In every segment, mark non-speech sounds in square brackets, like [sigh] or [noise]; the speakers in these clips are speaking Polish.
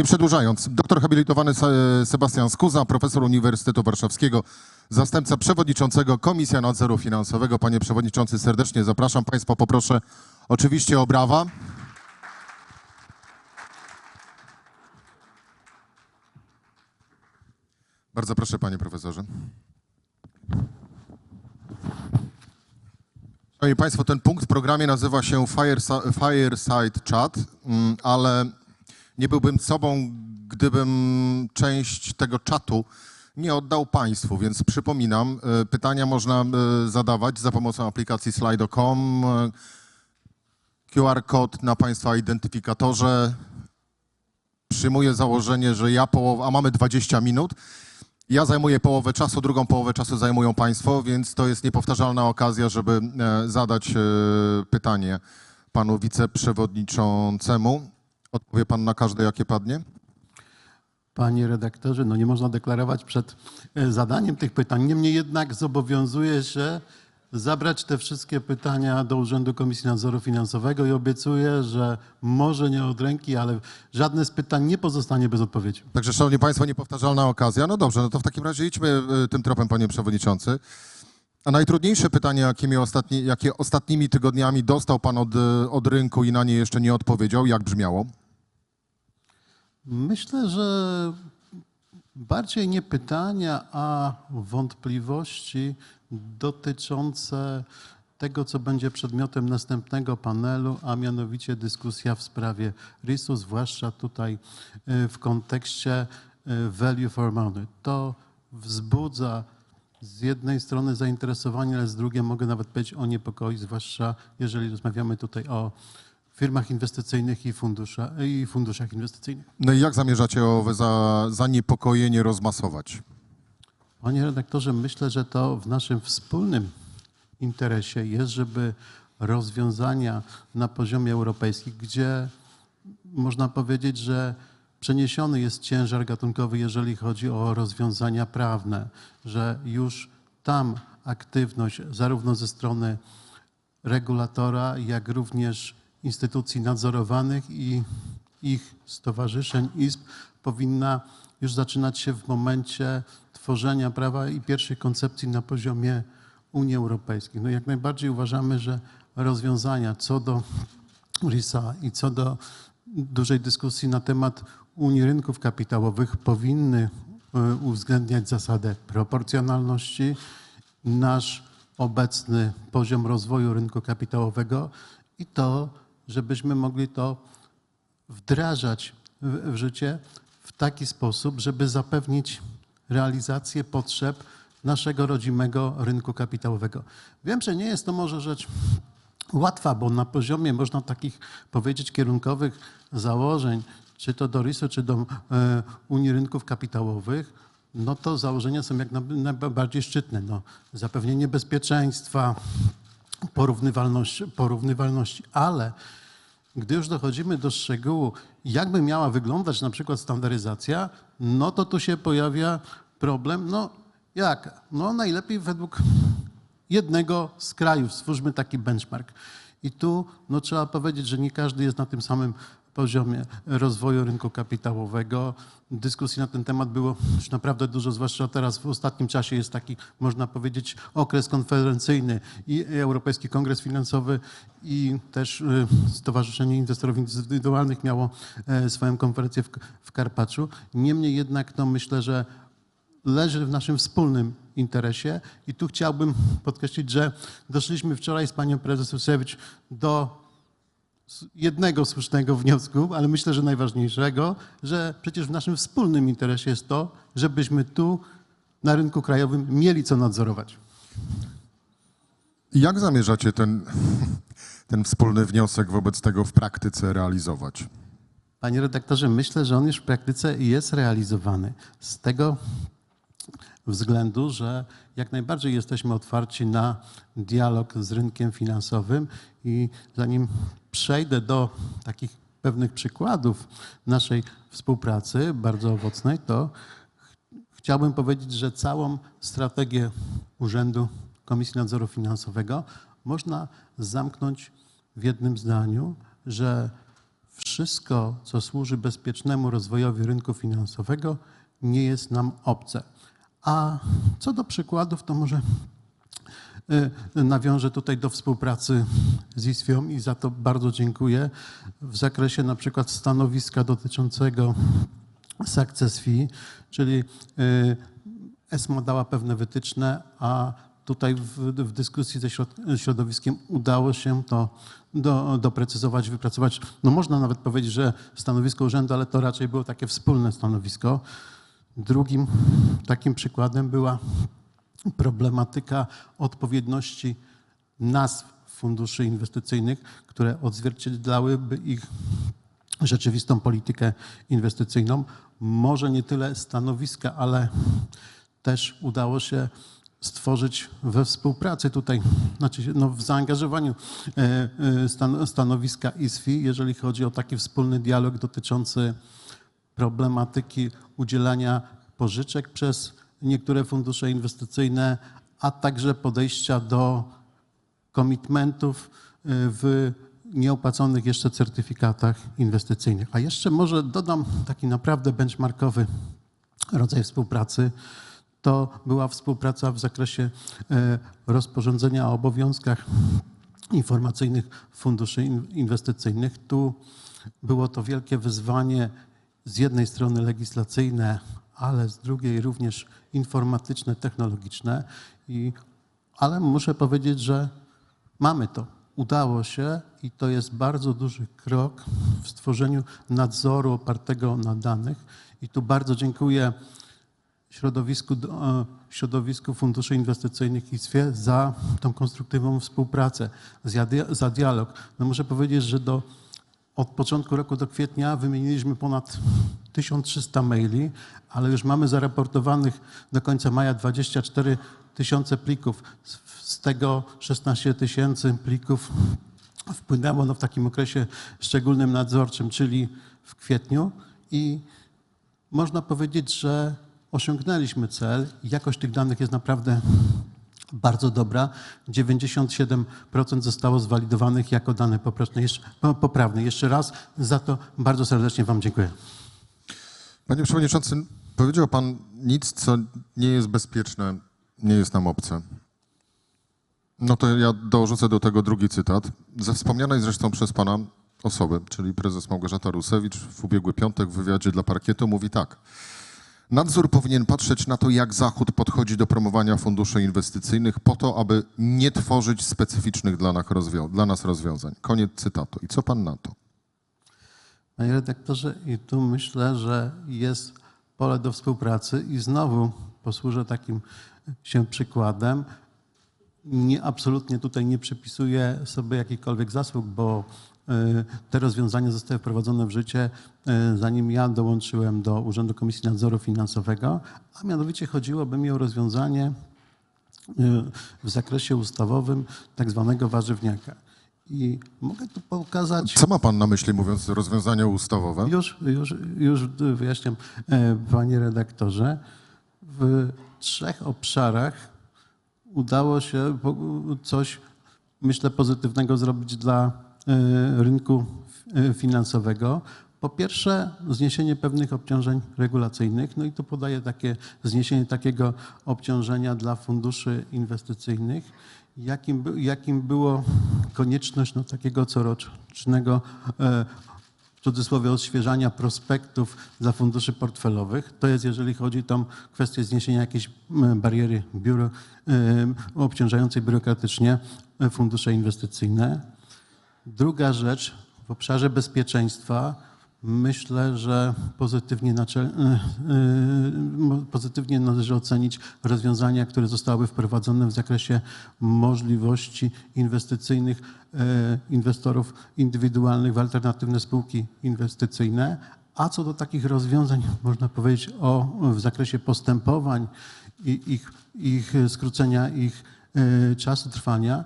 Nie przedłużając, doktor habilitowany Se- Sebastian Skuza, profesor Uniwersytetu Warszawskiego, zastępca przewodniczącego Komisja Nadzoru Finansowego. Panie przewodniczący, serdecznie zapraszam Państwa. Poproszę oczywiście o brawa. Bardzo proszę, panie profesorze. Szanowni Państwo, ten punkt w programie nazywa się Firesi- Fireside Chat, mm, ale nie byłbym sobą, gdybym część tego czatu nie oddał Państwu, więc przypominam, e, pytania można e, zadawać za pomocą aplikacji slido.com, e, QR kod na Państwa identyfikatorze. Przyjmuję założenie, że ja połowę, a mamy 20 minut, ja zajmuję połowę czasu, drugą połowę czasu zajmują Państwo, więc to jest niepowtarzalna okazja, żeby zadać pytanie panu wiceprzewodniczącemu. Odpowie pan na każde, jakie padnie? Panie redaktorze, no nie można deklarować przed e, zadaniem tych pytań. Niemniej jednak zobowiązuję się zabrać te wszystkie pytania do Urzędu Komisji Nadzoru Finansowego i obiecuję, że może nie od ręki, ale żadne z pytań nie pozostanie bez odpowiedzi. Także, szanowni państwo, niepowtarzalna okazja. No dobrze, no to w takim razie idźmy e, tym tropem, panie przewodniczący. A najtrudniejsze pytanie, jakie, mi ostatni, jakie ostatnimi tygodniami dostał pan od, e, od rynku i na nie jeszcze nie odpowiedział, jak brzmiało? Myślę, że bardziej nie pytania, a wątpliwości dotyczące tego, co będzie przedmiotem następnego panelu, a mianowicie dyskusja w sprawie RIS-u, zwłaszcza tutaj y, w kontekście y, value for money. To wzbudza z jednej strony zainteresowanie, ale z drugiej mogę nawet powiedzieć o niepokoju, zwłaszcza jeżeli rozmawiamy tutaj o firmach inwestycyjnych i, fundusza, i funduszach inwestycyjnych. No i jak zamierzacie owe za, zaniepokojenie rozmasować? Panie redaktorze, myślę, że to w naszym wspólnym interesie jest, żeby rozwiązania na poziomie europejskim, gdzie można powiedzieć, że przeniesiony jest ciężar gatunkowy, jeżeli chodzi o rozwiązania prawne, że już tam aktywność zarówno ze strony regulatora, jak również instytucji nadzorowanych i ich stowarzyszeń, izb powinna już zaczynać się w momencie tworzenia prawa i pierwszych koncepcji na poziomie Unii Europejskiej. No jak najbardziej uważamy, że rozwiązania co do RISA i co do dużej dyskusji na temat Unii Rynków Kapitałowych powinny e, uwzględniać zasadę proporcjonalności, nasz obecny poziom rozwoju rynku kapitałowego i to, żebyśmy mogli to wdrażać w, w życie w taki sposób, żeby zapewnić realizację potrzeb naszego rodzimego rynku kapitałowego. Wiem, że nie jest to może rzecz łatwa, bo na poziomie, można takich powiedzieć, kierunkowych założeń, czy to do RIS-u, czy do e, Unii Rynków Kapitałowych, no to założenia są jak naj- najbardziej szczytne. No, zapewnienie bezpieczeństwa, porównywalności, porównywalności, ale gdy już dochodzimy do szczegółu, jakby miała wyglądać na przykład standaryzacja, no to tu się pojawia problem, no jak? No najlepiej według jednego z krajów, stwórzmy taki benchmark. I tu no, trzeba powiedzieć, że nie każdy jest na tym samym poziomie rozwoju rynku kapitałowego. Dyskusji na ten temat było już naprawdę dużo, zwłaszcza teraz w ostatnim czasie jest taki, można powiedzieć, okres konferencyjny i Europejski Kongres Finansowy i też y, Stowarzyszenie Inwestorów Indywidualnych miało e, swoją konferencję w, w Karpaczu. Niemniej jednak no, myślę, że leży w naszym wspólnym interesie i tu chciałbym podkreślić, że doszliśmy wczoraj z panią prezes Rusewicz do jednego słusznego wniosku, ale myślę, że najważniejszego, że przecież w naszym wspólnym interesie jest to, żebyśmy tu na rynku krajowym mieli co nadzorować. Jak zamierzacie ten, [laughs] ten wspólny wniosek wobec tego w praktyce realizować? Panie redaktorze, myślę, że on już w praktyce jest realizowany. Z tego względu, że jak najbardziej jesteśmy otwarci na dialog z rynkiem finansowym i zanim przejdę do takich pewnych przykładów naszej współpracy, bardzo owocnej, to ch- chciałbym powiedzieć, że całą strategię Urzędu Komisji Nadzoru Finansowego można zamknąć w jednym zdaniu, że wszystko, co służy bezpiecznemu rozwojowi rynku finansowego, nie jest nam obce. A co do przykładów, to może nawiążę tutaj do współpracy z ISFIą i za to bardzo dziękuję. W zakresie na przykład stanowiska dotyczącego success fee, czyli y, ESMA dała pewne wytyczne, a tutaj w, w dyskusji ze środ- środowiskiem udało się to do, doprecyzować, wypracować. No można nawet powiedzieć, że stanowisko urzędu, ale to raczej było takie wspólne stanowisko. Drugim takim przykładem była problematyka odpowiedności nazw funduszy inwestycyjnych, które odzwierciedlałyby ich rzeczywistą politykę inwestycyjną. Może nie tyle stanowiska, ale też udało się stworzyć we współpracy tutaj, znaczy no w zaangażowaniu e, e, stan, stanowiska ISFI, jeżeli chodzi o taki wspólny dialog dotyczący problematyki udzielania pożyczek przez niektóre fundusze inwestycyjne, a także podejścia do komitmentów y, w nieopłaconych jeszcze certyfikatach inwestycyjnych. A jeszcze może dodam taki naprawdę benchmarkowy rodzaj współpracy. To była współpraca w zakresie e, rozporządzenia o obowiązkach informacyjnych funduszy in- inwestycyjnych. Tu było to wielkie wyzwanie z jednej strony legislacyjne, ale z drugiej również informatyczne, technologiczne. I, ale muszę powiedzieć, że mamy to. Udało się i to jest bardzo duży krok w stworzeniu nadzoru opartego na danych. I tu bardzo dziękuję środowisku, e, środowisku Funduszy Inwestycyjnych ISFie za tą konstruktywną współpracę, za dialog. No muszę powiedzieć, że do, od początku roku do kwietnia wymieniliśmy ponad 1300 maili, ale już mamy zaraportowanych do końca maja 24 tysiące plików. Z, tego 16 tysięcy plików wpłynęło no, w takim okresie szczególnym nadzorczym, czyli w kwietniu i można powiedzieć, że osiągnęliśmy cel. Jakość tych danych jest naprawdę bardzo dobra. 97% zostało zwalidowanych jako dane poprawne. Jeszcze raz za to bardzo serdecznie Wam dziękuję. Panie Przewodniczący, powiedział Pan nic, co nie jest bezpieczne, nie jest nam obce. No to ja dorzucę do tego drugi cytat, ze wspomnianej zresztą przez Pana osoby, czyli prezes Małgorzata Rusewicz w ubiegły piątek w wywiadzie dla parkietu mówi tak. Nadzór powinien patrzeć na to, jak Zachód podchodzi do promowania funduszy inwestycyjnych po to, aby nie tworzyć specyficznych dla nas, rozwiązań. Koniec cytatu. I co Pan na to? Panie redaktorze, i tu myślę, że jest pole do współpracy i znowu posłużę takim się przykładem. Nie, absolutnie tutaj nie przypisuję sobie jakichkolwiek zasług, bo y, te rozwiązania zostały wprowadzone w życie, y, zanim ja dołączyłem do Urzędu Komisji Nadzoru Finansowego, a mianowicie chodziłoby mi o rozwiązanie w zakresie ustawowym tak zwanego warzywniaka. I mogę tu pokazać... Co ma Pan na myśli, mówiąc rozwiązania ustawowe? Już, już, już wyjaśniam, e, panie redaktorze. W trzech obszarach udało się coś, myślę, pozytywnego zrobić dla e, rynku e, finansowego. Po pierwsze, zniesienie pewnych obciążeń regulacyjnych, no i tu podaję takie zniesienie takiego obciążenia dla funduszy inwestycyjnych, jakim, jakim było konieczność no, takiego corocznego e, w cudzysłowie odświeżania prospektów dla funduszy portfelowych. To jest, jeżeli chodzi o kwestię zniesienia jakiejś bariery biuro, em, obciążającej biurokratycznie e, fundusze inwestycyjne. Druga rzecz w obszarze bezpieczeństwa myślę, że pozytywnie, e, e, pozytywnie należy ocenić rozwiązania, które zostały wprowadzone w zakresie możliwości inwestycyjnych e, inwestorów indywidualnych w alternatywne spółki inwestycyjne. A co do takich rozwiązań, można powiedzieć o w zakresie postępowań i ich, ich skrócenia ich e, czasu trwania,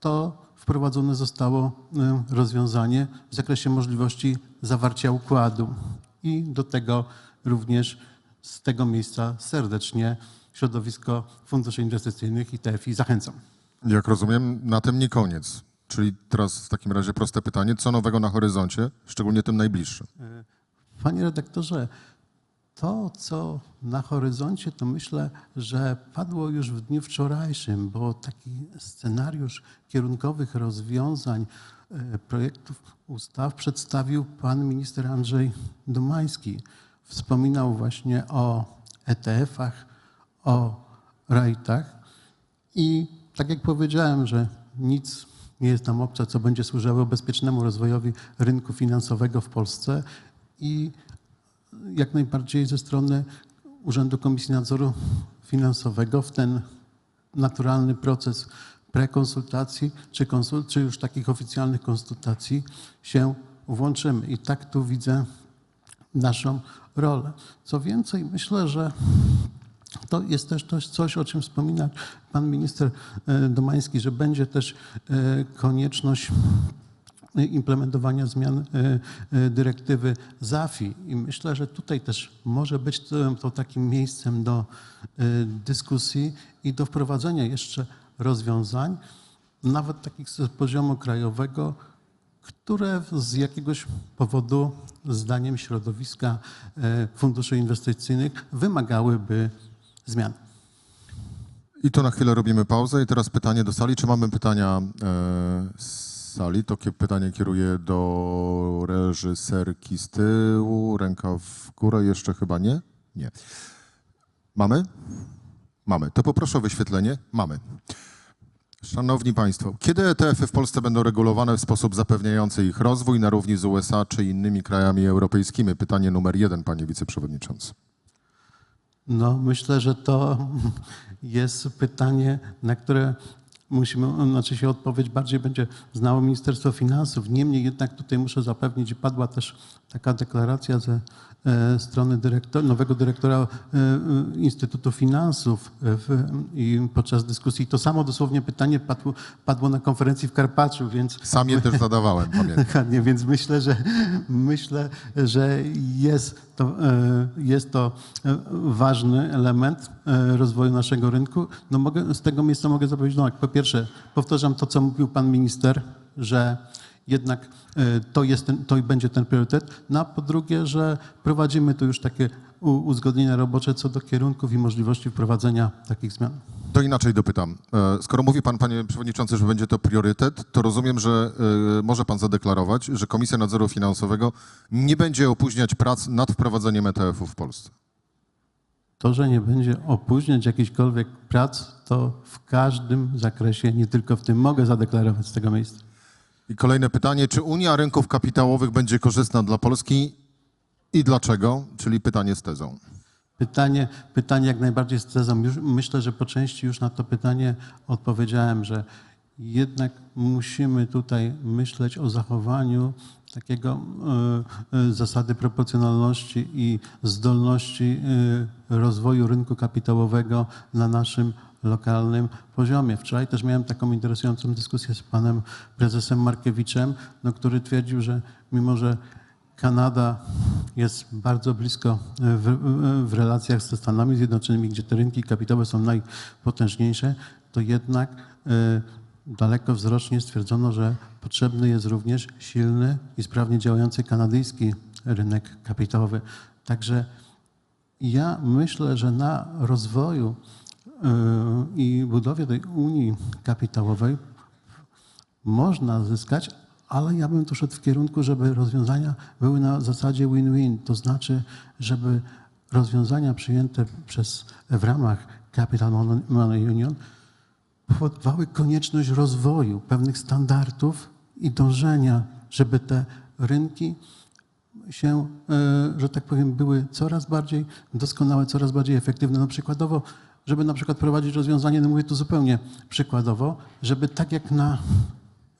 to wprowadzone zostało e, rozwiązanie w zakresie możliwości zawarcia układu. I do tego również z tego miejsca serdecznie środowisko funduszy inwestycyjnych i TFI zachęcam. Jak rozumiem, na tym nie koniec. Czyli teraz w takim razie proste pytanie, co nowego na horyzoncie, szczególnie tym najbliższym? Panie redaktorze, to, co na horyzoncie, to myślę, że padło już w dniu wczorajszym, bo taki scenariusz kierunkowych rozwiązań e, projektów ustaw przedstawił pan minister Andrzej Domański. Wspominał właśnie o ETF-ach, o rajtach i tak jak powiedziałem, że nic nie jest nam obce, co będzie służyło bezpiecznemu rozwojowi rynku finansowego w Polsce i jak najbardziej ze strony Urzędu Komisji Nadzoru Finansowego w ten naturalny proces prekonsultacji czy, czy już takich oficjalnych konsultacji się włączymy. I tak tu widzę naszą rolę. Co więcej, myślę, że to jest też coś, coś, o czym wspomina pan minister e, Domański, że będzie też e, konieczność implementowania zmian e, e, dyrektywy ZAFI. I myślę, że tutaj też może być to, to takim miejscem do e, dyskusji i do wprowadzenia jeszcze rozwiązań, nawet takich z poziomu krajowego, które z jakiegoś powodu, zdaniem środowiska funduszy inwestycyjnych, wymagałyby zmian. I tu na chwilę robimy pauzę i teraz pytanie do sali. Czy mamy pytania e, z sali? To kie- pytanie kieruję do reżyserki z tyłu, ręka w górę, jeszcze chyba nie? Nie. Mamy? Mamy. To poproszę o wyświetlenie. Mamy. Szanowni Państwo, kiedy ETF-y w Polsce będą regulowane w sposób zapewniający ich rozwój na równi z USA czy innymi krajami europejskimi? Pytanie numer jeden, Panie Wiceprzewodniczący. No, myślę, że to jest pytanie, na które musimy, znaczy się odpowiedź bardziej będzie znało Ministerstwo Finansów. Niemniej jednak tutaj muszę zapewnić, i padła też taka deklaracja ze strony dyrektor, nowego dyrektora e, e, Instytutu Finansów e, w, i podczas dyskusji. To samo dosłownie pytanie padło, padło na konferencji w Karpaczu, więc Sam je też zadawałem, pamiętam. [laughs] Więc myślę, że myślę, że jest to, e, jest to e, ważny element e, rozwoju naszego rynku. No mogę, z tego miejsca mogę zapowiedzieć, no, jak po pierwsze, powtarzam to, co mówił pan minister, że jednak e, to, jest ten, to będzie ten priorytet. No a po drugie, że prowadzimy tu już takie uzgodnienia robocze co do kierunków i możliwości wprowadzenia takich zmian. To inaczej dopytam. E, Skoro mówi pan, panie przewodniczący, że będzie to priorytet, to rozumiem, że e, może pan zadeklarować, że Komisja Nadzoru Finansowego nie będzie opóźniać prac nad wprowadzeniem ETF-u w Polsce. To, że nie będzie opóźniać jakichkolwiek prac, to w każdym zakresie, nie tylko w tym, mogę zadeklarować z tego miejsca. I kolejne pytanie, czy Unia Rynków Kapitałowych będzie korzystna dla Polski i dlaczego? Czyli pytanie z tezą. Pytanie, pytanie jak najbardziej z tezą. Już, myślę, że po części już na to pytanie odpowiedziałem, że jednak musimy tutaj myśleć o zachowaniu takiego e, e, zasady proporcjonalności i zdolności e, rozwoju rynku kapitałowego na naszym lokalnym poziomie. Wczoraj też miałem taką interesującą dyskusję z panem prezesem Markiewiczem, no, który twierdził, że mimo, że Kanada jest bardzo blisko e, w, w- w relacjach ze Stanami Zjednoczonymi, gdzie te rynki kapitałowe są najpotężniejsze, to jednak e, dalekowzrocznie stwierdzono, że potrzebny jest również silny i sprawnie działający kanadyjski rynek kapitałowy. Także ja myślę, że na rozwoju e, i budowie tej Unii Kapitałowej można zyskać, ale ja bym tu szedł w kierunku, żeby rozwiązania były na zasadzie win-win, to znaczy, żeby rozwiązania przyjęte przez, w ramach Capital Money Union powodowały konieczność rozwoju pewnych standardów i dążenia, żeby te rynki się, e, że tak powiem, były coraz bardziej doskonałe, coraz bardziej efektywne. No przykładowo, żeby na przykład prowadzić rozwiązanie, no mówię tu zupełnie przykładowo, żeby tak jak na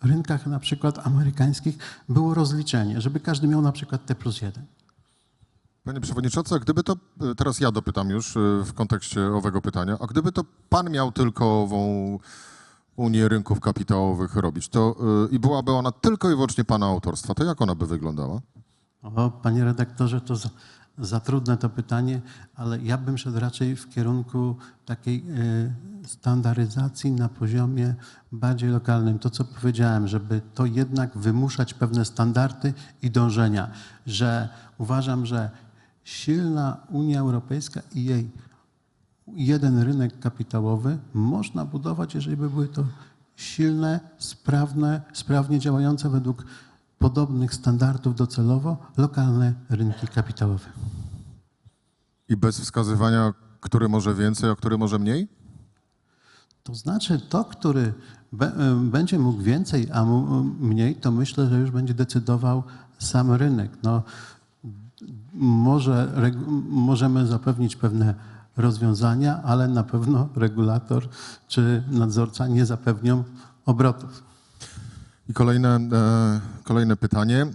rynkach na przykład amerykańskich było rozliczenie, żeby każdy miał na przykład T plus jeden. Panie przewodniczący, a gdyby to, e, teraz ja dopytam już e, w kontekście owego pytania, a gdyby to pan miał tylko ową Unię Rynków Kapitałowych robić, to e, i byłaby ona tylko i wyłącznie pana autorstwa, to jak ona by wyglądała? O, panie redaktorze, to za, trudne to pytanie, ale ja bym szedł raczej w kierunku takiej e, standaryzacji na poziomie bardziej lokalnym. To, co powiedziałem, żeby to jednak wymuszać pewne standardy i dążenia, że uważam, że silna Unia Europejska i jej jeden rynek kapitałowy można budować, jeżeli by były to silne, sprawne, sprawnie działające według podobnych standardów docelowo lokalne rynki kapitałowe. I bez wskazywania, który może więcej, a który może mniej? To znaczy to, który e, będzie mógł więcej, a mniej, to myślę, że już będzie decydował sam rynek. No, może, możemy zapewnić pewne rozwiązania, ale na pewno regulator czy nadzorca nie zapewnią obrotów. I kolejne, e, kolejne pytanie.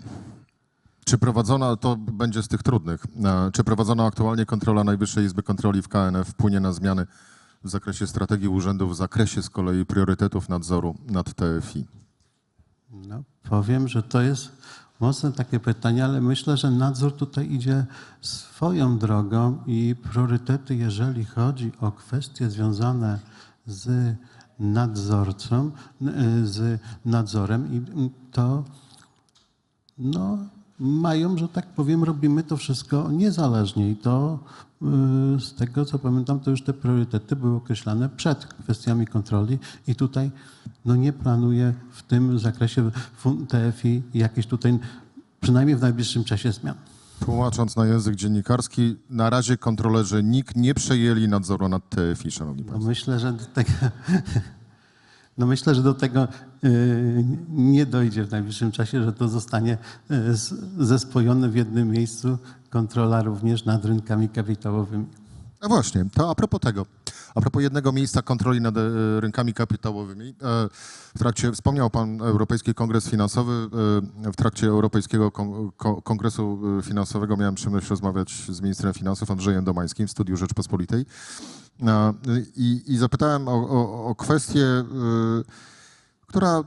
Czy prowadzona, to będzie z tych trudnych, e, czy prowadzona aktualnie kontrola Najwyższej Izby Kontroli w KNF wpłynie na zmiany w zakresie strategii urzędu, w zakresie z kolei priorytetów nadzoru nad TFI? No, powiem, że to jest mocne takie pytanie, ale myślę, że nadzór tutaj idzie swoją drogą i priorytety, jeżeli chodzi o kwestie związane z nadzorcą, y, z nadzorem i to no, mają, że tak powiem, robimy to wszystko niezależnie i to y, z tego, co pamiętam, to już te priorytety były określane przed kwestiami kontroli i tutaj no, nie planuję w tym zakresie TFI jakichś tutaj, przynajmniej w najbliższym czasie zmian. Tłumacząc na język dziennikarski, na razie kontrolerzy NIK nie przejęli nadzoru nad TFI, szanowni No państwo. myślę, że do tego, [laughs] no myślę, że do tego y, nie dojdzie w najbliższym czasie, że to zostanie y, zespojone w jednym miejscu, kontrola również nad rynkami kapitałowymi. No właśnie, to a propos tego, a propos jednego miejsca kontroli nad e, rynkami kapitałowymi, e, w trakcie, wspomniał Pan Europejski Kongres Finansowy, e, w trakcie Europejskiego Kon- Ko- Kongresu Finansowego miałem przyjemność rozmawiać z ministrem finansów Andrzejem Domańskim w Studiu Rzeczpospolitej. I, i zapytałem o, o, o kwestię, która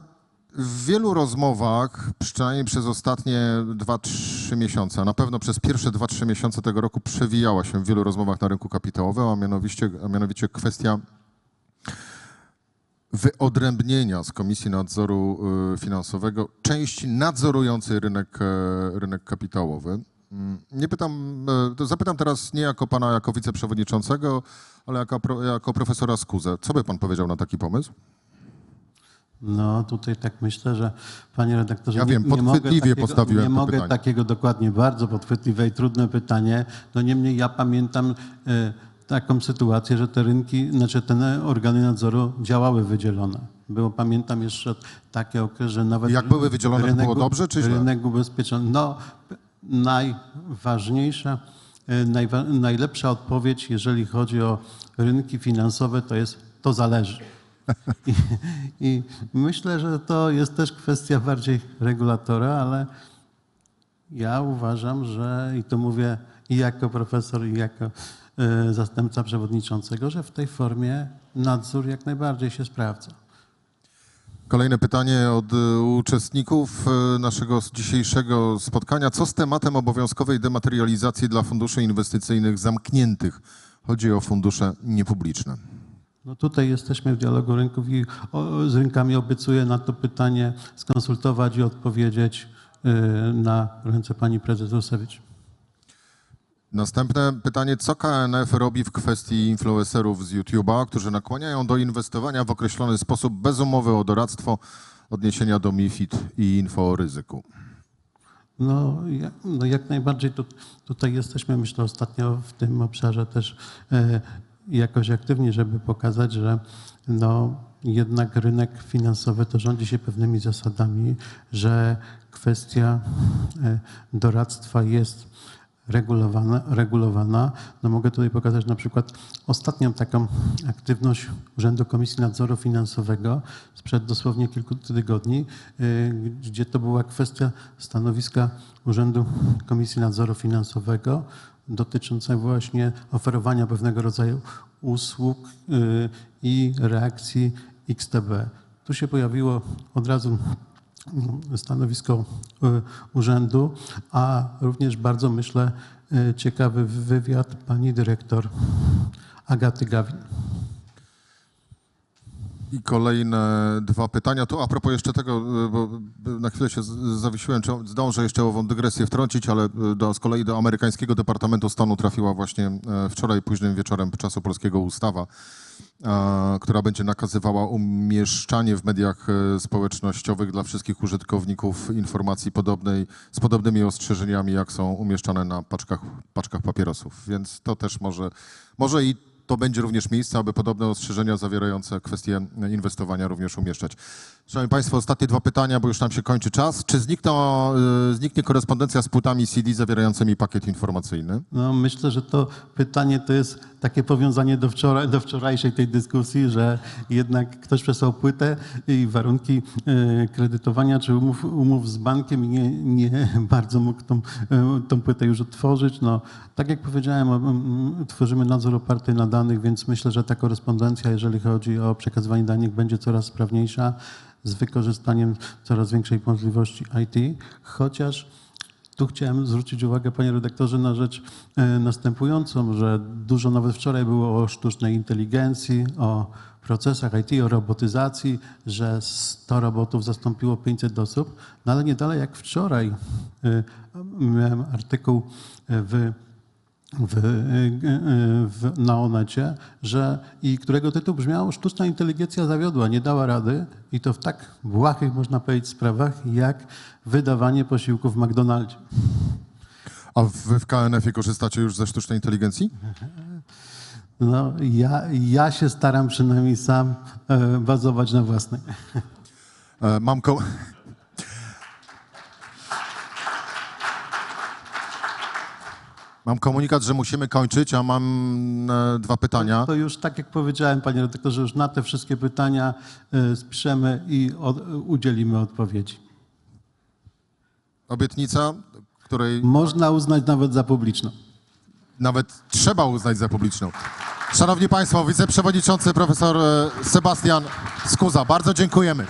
w wielu rozmowach, przynajmniej przez ostatnie 2-3 miesiące, a na pewno przez pierwsze 2-3 miesiące tego roku przewijała się w wielu rozmowach na rynku kapitałowym, a mianowicie, a mianowicie kwestia wyodrębnienia z Komisji Nadzoru y, Finansowego części nadzorującej rynek, e, rynek kapitałowy. Mm, Nie pytam, e, zapytam teraz nie jako pana jako wiceprzewodniczącego, ale jako, jako profesora Skuzę. Co by pan powiedział na taki pomysł? No tutaj tak myślę, że panie redaktorze, Ja nie, wiem, nie mogę podchwytliwie takiego, postawiłem nie mogę pytanie. takiego dokładnie, bardzo podchwytliwe i trudne pytanie. No niemniej ja pamiętam e, taką sytuację, że te rynki, znaczy te organy nadzoru działały wydzielone. Było, pamiętam jeszcze taki okres, że nawet... Jak były wydzielone, to rynek było był- dobrze czy źle? Rynek ubezpieczony. No najważniejsza, e, najwa, najlepsza odpowiedź, jeżeli chodzi o rynki finansowe, to jest to zależy. I, I myślę, że to jest też kwestia bardziej regulatora, ale ja uważam, że i to mówię i jako profesor, i jako e, zastępca przewodniczącego, że w tej formie nadzór jak najbardziej się sprawdza. Kolejne pytanie od y, uczestników y, naszego dzisiejszego spotkania. Co z tematem obowiązkowej dematerializacji dla funduszy inwestycyjnych zamkniętych? Chodzi o fundusze niepubliczne. No tutaj jesteśmy w dialogu rynków i o, z rynkami obiecuję na to pytanie skonsultować i odpowiedzieć e, na ręce pani prezes Rusewicz. Następne pytanie. Co KNF robi w kwestii influencerów z YouTube'a, którzy nakłaniają do inwestowania w określony sposób bez umowy o doradztwo odniesienia do MIFID i info o ryzyku? No, no jak najbardziej tu, tutaj jesteśmy, myślę, ostatnio w tym obszarze też e, jakoś aktywni, żeby pokazać, że no, jednak rynek finansowy to rządzi się pewnymi zasadami, że kwestia e, doradztwa jest regulowana, regulowana. No mogę tutaj pokazać na przykład ostatnią taką aktywność Urzędu Komisji Nadzoru Finansowego sprzed dosłownie kilku tygodni, y, gdzie to była kwestia stanowiska Urzędu Komisji Nadzoru Finansowego dotycząca właśnie oferowania pewnego rodzaju usług y, i reakcji XTB. Tu się pojawiło od razu stanowisko y, urzędu, a również bardzo myślę e, ciekawy wywiad pani dyrektor Agaty Gawin. I kolejne dwa pytania. To a propos jeszcze tego, y, bo y, na chwilę się zawiesiłem, czy zdążę jeszcze ową dygresję wtrącić, ale y, do, z kolei do amerykańskiego Departamentu Stanu trafiła właśnie e, wczoraj późnym wieczorem czasu polskiego ustawa, e, która będzie nakazywała umieszczanie w mediach e, społecznościowych dla wszystkich użytkowników informacji podobnej, z podobnymi ostrzeżeniami, jak są umieszczane na paczkach, paczkach papierosów. Więc to też może, może i to będzie również miejsce, aby podobne ostrzeżenia zawierające kwestie inwestowania również umieszczać. Szanowni Państwo, ostatnie dwa pytania, bo już nam się kończy czas. Czy znikną, y, zniknie korespondencja z płytami CD zawierającymi pakiet informacyjny? No, myślę, że to pytanie to jest takie powiązanie do, wczoraj, do wczorajszej tej dyskusji, że jednak ktoś przesłał płytę i warunki e, kredytowania czy umów, umów z bankiem nie, nie [laughs] bardzo mógł tą, e, tą płytę już otworzyć. No, tak jak powiedziałem, tworzymy nadzór oparty na danych, więc myślę, że ta korespondencja, jeżeli chodzi o przekazywanie danych, będzie coraz sprawniejsza z wykorzystaniem coraz większej możliwości IT, chociaż tu chciałem zwrócić uwagę, panie redaktorze, na rzecz e, następującą, że dużo nawet wczoraj było o sztucznej inteligencji, o procesach IT, o robotyzacji, że 100 robotów zastąpiło 500 osób, no ale nie dalej jak wczoraj e, miałem artykuł e, w w, w, na Onecie, że i którego tytuł brzmiał Sztuczna inteligencja zawiodła, nie dała rady i to w tak błahych, można powiedzieć, sprawach, jak wydawanie posiłków w McDonaldzie. A wy w KNF-ie korzystacie już ze sztucznej inteligencji? No, ja, ja się staram przynajmniej sam e, bazować na własnej. E, Mam ko- Mam komunikat, że musimy kończyć, a mam e, dwa pytania. To już tak jak powiedziałem, panie redaktorze, już na te wszystkie pytania e, spiszemy i od, udzielimy odpowiedzi. Obietnica, której Można uznać nawet za publiczną. nawet trzeba uznać za publiczną. Szanowni Państwo, wiceprzewodniczący profesor e, Sebastian Skuza, bardzo dziękujemy.